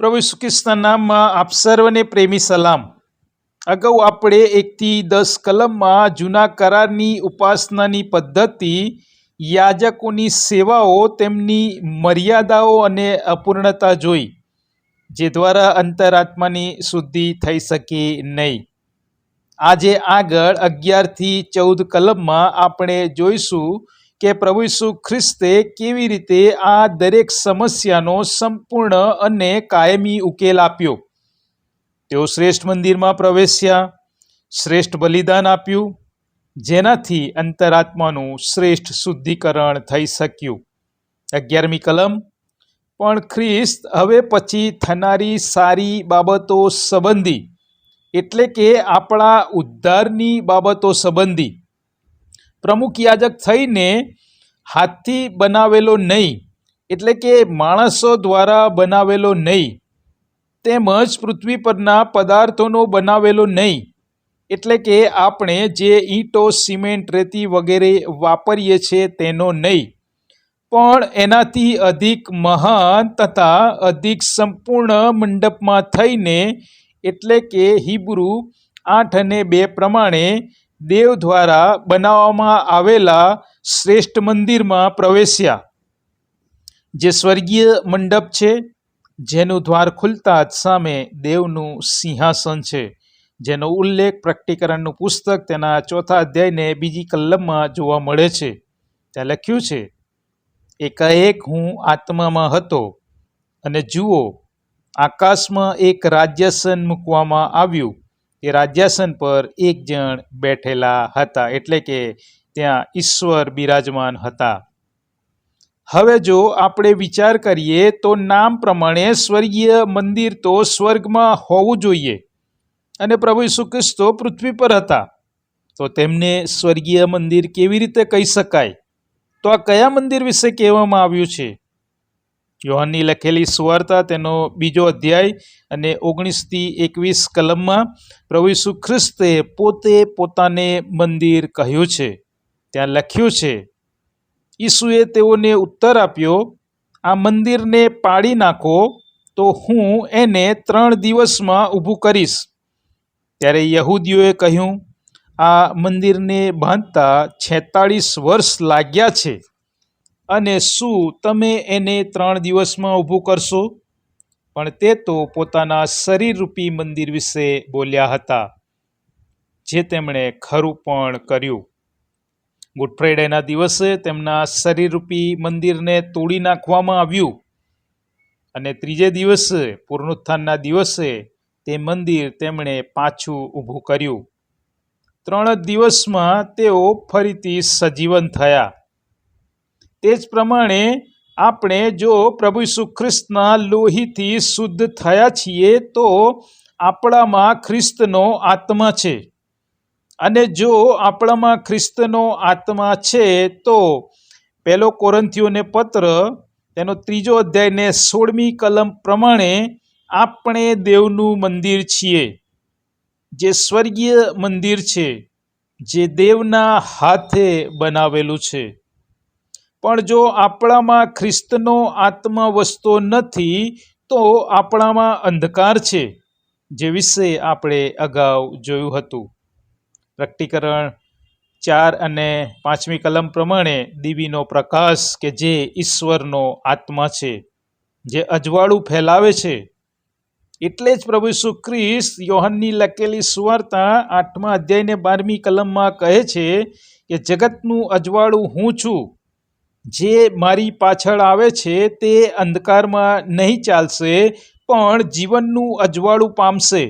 પ્રભુ ઈસુ નામમાં આપ સર્વને પ્રેમી સલામ. અગાઉ આપણે એકથી દસ કલમમાં જૂના કરારની ઉપાસનાની પદ્ધતિ, યાજકોની સેવાઓ, તેમની મર્યાદાઓ અને અપૂર્ણતા જોઈ, જે દ્વારા અંતરાત્માની શુદ્ધિ થઈ શકી નહીં. આજે આગળ અગિયારથી ચૌદ કલમમાં આપણે જોઈશું કે પ્રભુ ઈસુ ખ્રિસ્તે કેવી રીતે આ દરેક સમસ્યાનો સંપૂર્ણ અને કાયમી ઉકેલ આપ્યો? તેઓ શ્રેષ્ઠ મંદિરમાં પ્રવેશ્યા, શ્રેષ્ઠ બલિદાન આપ્યું, જેનાથી અંતરાત્માનું શ્રેષ્ઠ શુદ્ધિકરણ થઈ શક્યું. અગિયારમી કલમ, પણ ખ્રિસ્ત હવે પછી થનારી સારી બાબતો સંબંધી, એટલે કે આપણા ઉદ્ધારની બાબતો સંબંધી પ્રમુખ યાજક થઈને હાથથી બનાવેલો નહીં, એટલે કે માણસો દ્વારા બનાવેલો નહીં, તેમજ પૃથ્વી પરના પદાર્થોનો બનાવેલો નહીં, એટલે કે આપણે જે ઈંટો, સિમેન્ટ, રેતી વગેરે વાપરીએ છીએ તેનો નહીં. પણ એનાથી અધિક મહાન તથા અધિક સંપૂર્ણ મંડપમાં થઈને, એટલે કે હિબ્રુ આઠ અને બે પ્રમાણે દેવ દ્વારા બનાવવામાં આવેલા શ્રેષ્ઠ મંદિરમાં પ્રવેશ્યા. જે સ્વર્ગીય મંડપ છે, જેનું દ્વાર ખુલતા જ સામે દેવનું સિંહાસન છે. જેનો ઉલ્લેખ પ્રકટીકરણનું પુસ્તક તેના ચોથા અધ્યાયને બીજી કલમમાં જોવા મળે છે. ત્યાં લખ્યું છે, એકાએક હું આત્મામાં હતો અને જુઓ, આકાશમાં એક રાજ્યાસન મૂકવામાં આવ્યું. એ રાજ્યાસન પર એક જણ બેઠેલા હતા એટલે કે ત્યાં ઈશ્વર બિરાજમાન હતા. હવે જો આપણે વિચાર કરીએ તો નામ પ્રમાણે સ્વર્ગીય મંદિર તો સ્વર્ગમાં હોવું જોઈએ. અને પ્રભુ ઈસુ ખ્રિસ્તો પૃથ્વી પર હતા. તો તેમને સ્વર્ગીય મંદિર કેવી રીતે કહી શકાય? તો આ કયા મંદિર વિશે કહેવામાં આવ્યું છે? યોહાનની લખેલી સુવાર્તા તેનો બીજો અધ્યાય અને ઓગણીસથી એકવીસ કલમમાં પ્રભુ ઈસુ ખ્રિસ્તે પોતે પોતાને મંદિર કહ્યું છે. ત્યાં લખ્યું છે, ઈસુએ તેઓને ઉત્તર આપ્યો, આ મંદિરને પાડી નાખો, તો હું એને ત્રણ દિવસમાં ઊભું કરીશ. ત્યારે યહૂદીઓએ કહ્યું, આ મંદિરને બાંધતા છેતાળીસ વર્ષ લાગ્યા છે. અને શું તમે એને ત્રણ દિવસમાં ઊભું કરશો? પણ તે તો પોતાના શરીરરૂપી મંદિર વિશે બોલ્યા હતા, જે તેમણે ખરું પણ કર્યું. ગુડ ફ્રાઈડેના દિવસે તેમના શરીરરૂપી મંદિરને તોડી નાખવામાં આવ્યું અને ત્રીજે દિવસે પૂર્ણોત્થાનના દિવસે, તે મંદિર તેમણે પાછું ઊભું કર્યું. ત્રણ દિવસમાં તેઓ ફરીથી સજીવન થયા. તે જ પ્રમાણે આપણે જો પ્રભુ ઈસુ ખ્રિસ્તના લોહીથી શુદ્ધ થયા છીએ, તો આપણામાં ખ્રિસ્તનો આત્મા છે. અને જો આપણામાં ખ્રિસ્તનો આત્મા છે, તો પહેલો કોરંથીઓને પત્ર, તેનો ત્રીજો અધ્યાયને સોળમી કલમ પ્રમાણે આપણે દેવનું મંદિર છીએ, જે સ્વર્ગીય મંદિર છે, જે દેવના હાથે બનાવેલું છે. પણ જો આપણામાં ખ્રિસ્તનો આત્મા વસતો નથી, તો આપણામાં અંધકાર છે, જે વિશે આપણે અગાઉ જોયું હતું. પ્રકટીકરણ ચાર અને પાંચમી કલમ પ્રમાણે દીવીનો પ્રકાશ કે જે ઈશ્વરનો આત્મા છે, જે અજવાળું ફેલાવે છે. એટલે જ પ્રભુ ઈસુ ખ્રિસ્ત યોહનની લખેલી સુવાર્તા આઠમા અધ્યાયને બારમી કલમમાં કહે છે કે, જગતનું અજવાળું હું છું જે મારી પાછળ આવે છે તે અંધકારમાં નહીં ચાલશે, પણ જીવનનું અજવાળું પામશે.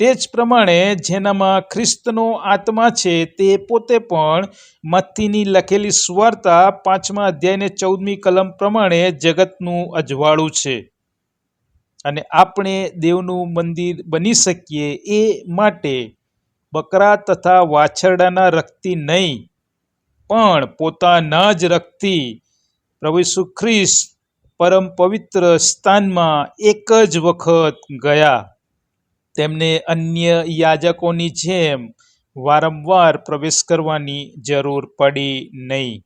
તે જ પ્રમાણે જેનામાં ખ્રિસ્તનો આત્મા છે તે પોતે પણ મત્તીની લખેલી સુવાર્તા પાંચમા અધ્યાયને ચૌદમી કલમ પ્રમાણે જગતનું અજવાળું છે. અને આપણે દેવનું મંદિર બની શકીએ એ માટે બકરા તથા વાછરડાના રક્તિ નહીં પણ પોતાના જ રક્તથી પ્રભુ ઈસુ ખ્રિસ્ત પરમ પવિત્ર સ્થાનમાં એક જ વખત ગયા. તેમને અન્ય યાજકોની જેમ વારંવાર પ્રવેશ કરવાની જરૂર પડી નહીં.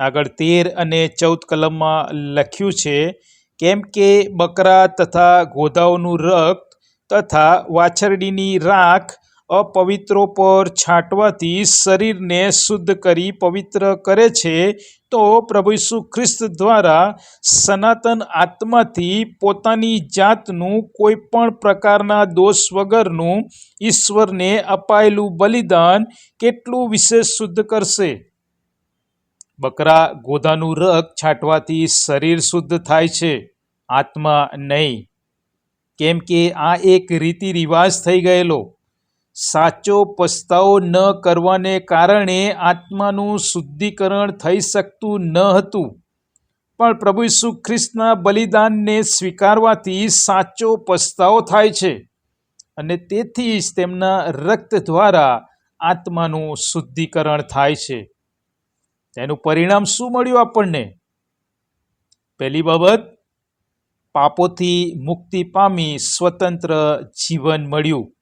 આગળ તેર અને ચૌદ કલમમાં લખ્યું છે, કેમ કે બકરા તથા ગોધાઓનું રક્ત તથા વાછરડીની રાખ અપવિત્રો પર છાંટવાથી શરીરને શુદ્ધ કરી પવિત્ર કરે છે, તો પ્રભુ ઈસુ ખ્રિસ્ત દ્વારા સનાતન આત્માથી પોતાની જાતનું કોઈ પણ પ્રકારના દોષ વગરનું ઈશ્વરને અપાયેલું બલિદાન કેટલું વિશેષ શુદ્ધ કરશે? બકરા ગોધાનું રગ છાંટવાથી શરીર શુદ્ધ થાય છે, આત્મા નહીં. કેમ કે આ એક રીતિ રિવાજ થઈ ગયેલો. સાચો પસ્તાવો ન કરવાને કારણે આત્માનું શુદ્ધિકરણ થઈ શકતું ન હતું. પણ પ્રભુ ઈસુ ખ્રિસ્તના બલિદાનને સ્વીકારવાથી સાચો પસ્તાવો થાય છે અને તેથી જ તેમના રક્ત દ્વારા આત્માનું શુદ્ધિકરણ થાય છે. તેનું પરિણામ શું મળ્યું આપણને? પહેલી બાબત, પાપોથી મુક્તિ પામી સ્વતંત્ર જીવન મળ્યું.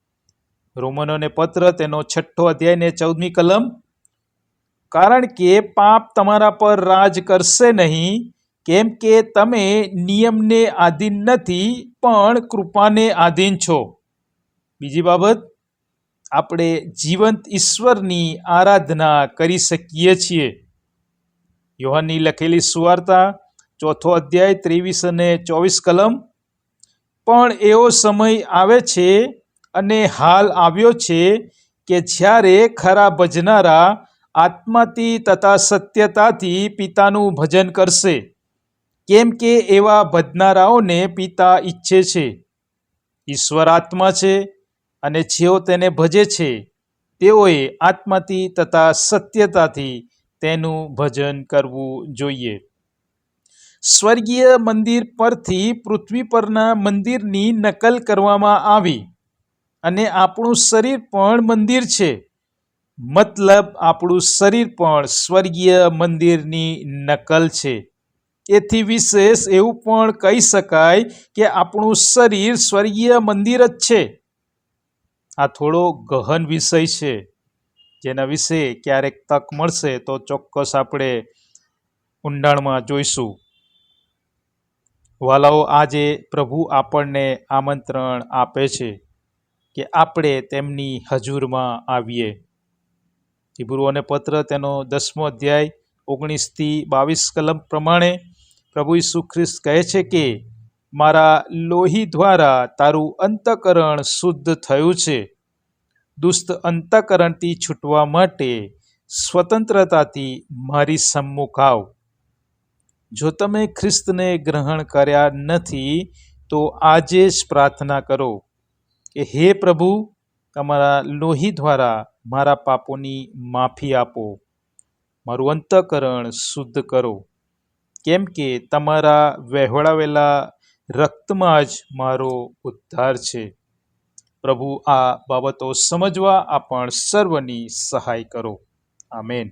રોમનોને પત્ર, તેનો છઠ્ઠો અધ્યાય ને ચૌદમી કલમ. કારણ કે પાપ તમારા પર રાજ કરશે નહીં, કેમ કે તમે નિયમને આધીન નથી, પણ કૃપાને આધીન છો. બીજી બાબત, આપણે જીવંત ઈશ્વરની આરાધના કરી શકીએ છીએ. યોહાનની લખેલી સુવાર્તા, ચોથો અધ્યાય, ત્રેવીસ અને ચોવીસ કલમ. પણ એવો સમય આવે છે અને હાલ આવ્યો છે કે જ્યારે ખરા ભજનારા આત્માથી તથા સત્યતાથી પિતાનું ભજન કરશે. કેમ કે એવા ભજનારાઓને પિતા ઈચ્છે છે. ઈશ્વર આત્મા છે અને જેઓ તેને ભજે છે, તેઓએ આત્માથી તથા સત્યતાથી તેનું ભજન કરવું જોઈએ. સ્વર્ગીય મંદિર પરથી પૃથ્વી પરના મંદિરની નકલ કરવામાં આવી. અને આપણું શરીર પણ મંદિર છે. મતલબ આપણું શરીર પણ સ્વર્ગીય મંદિરની નકલ છે. એથી વિશેષ એવું પણ કહી શકાય કે આપણું શરીર સ્વર્ગીય મંદિર જ છે. આ થોડો ગહન વિષય છે. જેના વિશે ક્યારેક તક મળશે તો ચોક્કસ આપણે ઊંડાણમાં જોઈશું. વાલાઓ, આજે પ્રભુ આપણને આમંત્રણ આપે છે. કે આપણે તેમની હજુરમાં આવીએ. હિબ્રુઓને પત્ર તેનો દસમો અધ્યાય, ઓગણીસથી બાવીસ કલમ પ્રમાણે પ્રભુ ઈસુ ખ્રિસ્ત કહે છે કે, મારા લોહી દ્વારા તારું અંતકરણ શુદ્ધ થયું છે. દુષ્ટ અંતકરણથી છૂટવા માટે સ્વતંત્રતાથી મારી સમ્મુખ આવ. જો તમે ખ્રિસ્તને ગ્રહણ કર્યા નથી, તો આજે જ પ્રાર્થના કરો. કે હે પ્રભુ, તમારા લોહી દ્વારા મારા પાપોની માફી આપો. મારું અંતકરણ શુદ્ધ કરો. કેમ કે તમારા વહેવડાવેલા રક્તમાં જ મારો ઉદ્ધાર છે. પ્રભુ, આ બાબતો સમજવા આપણ સર્વની સહાય કરો. આમેન.